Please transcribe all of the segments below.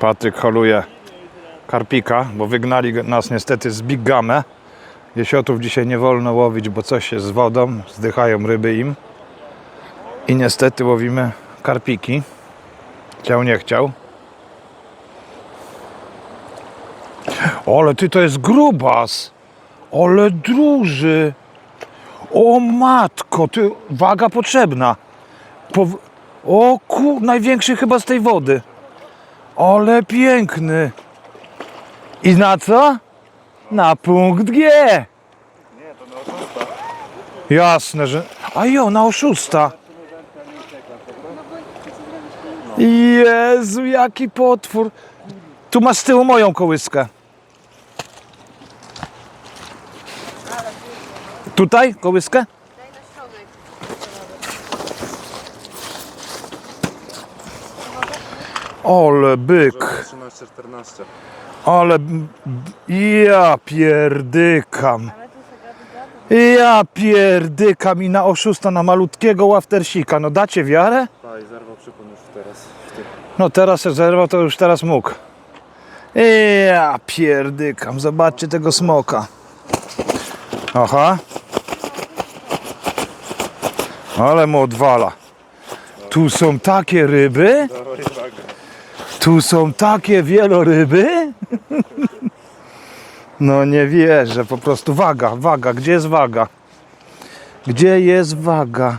Patryk holuje karpika, bo wygnali nas niestety z Big Game. Jesiotów dzisiaj nie wolno łowić, bo coś jest z wodą, zdychają ryby im. I niestety łowimy karpiki. Chciał, nie chciał. Ale ty to jest grubas. Ale duży. O matko, ty waga potrzebna. Pow... O ku, największy chyba z tej wody. Ale piękny. I na co? Na punkt G. Nie, to na oszusta. Jasne, że. A jo, na oszusta. Jezu, jaki potwór. Tu masz z tyłu moją kołyskę. Tutaj kołyskę? Ole byk. 13-14. Ale ja pierdykam. Ja pierdykam i na oszusta na malutkiego łaftersika. No dacie wiarę? I zerwał przypon już teraz. No teraz się zerwał, to już teraz mógł. Ja pierdykam. Zobaczcie tego smoka. Aha. Ale mu odwala. Tu są takie ryby. Dawaj. Tu są takie wieloryby. No nie wierzę, po prostu waga, waga, gdzie jest waga? Gdzie jest waga?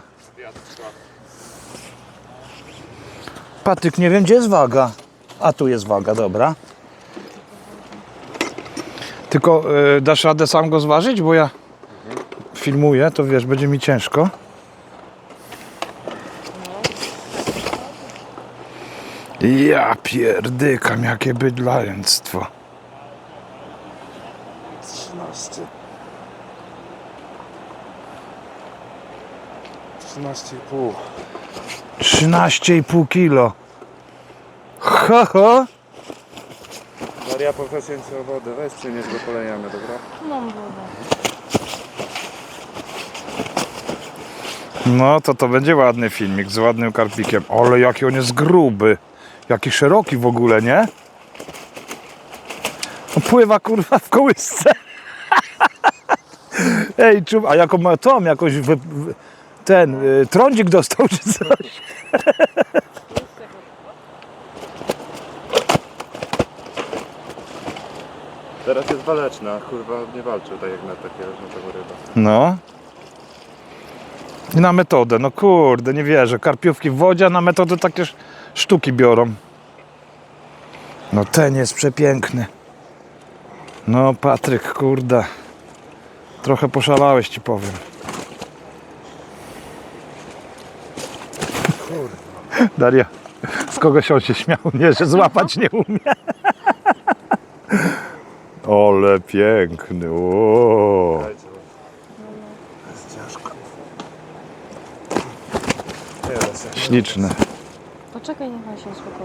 Patryk, nie wiem gdzie jest waga. A tu jest waga, dobra. Tylko y, dasz radę sam go zważyć, bo ja filmuję, to wiesz, będzie mi ciężko. Ja pierdykam, jakie bydlęctwo. 13. 13,5. 13,5 kilo. Ho, ho. Maria, poproszę cię o wodę. Weź przynieś go polejemy, dobra? Mam wodę. No to to będzie ładny filmik z ładnym karpikiem. Ale jaki on jest gruby. Jaki szeroki w ogóle, nie? Pływa kurwa w kołysce. Ej, czum, a jaką ma tą, jakoś wy, ten y, trądzik dostał czy coś. Teraz jest waleczna, kurwa nie walczył tak jak na takie na tego ryba. No. I na metodę, no kurde, nie wierzę. Karpiówki w wodzie, a na metodę takie sz- sztuki biorą. No ten jest przepiękny. No Patryk, kurde. Trochę poszalałeś ci powiem. Daria, z kogoś on się śmiał, nie, że złapać nie umie. Ole piękny, o. Dajcie Poczekaj, niech on się uspokoi.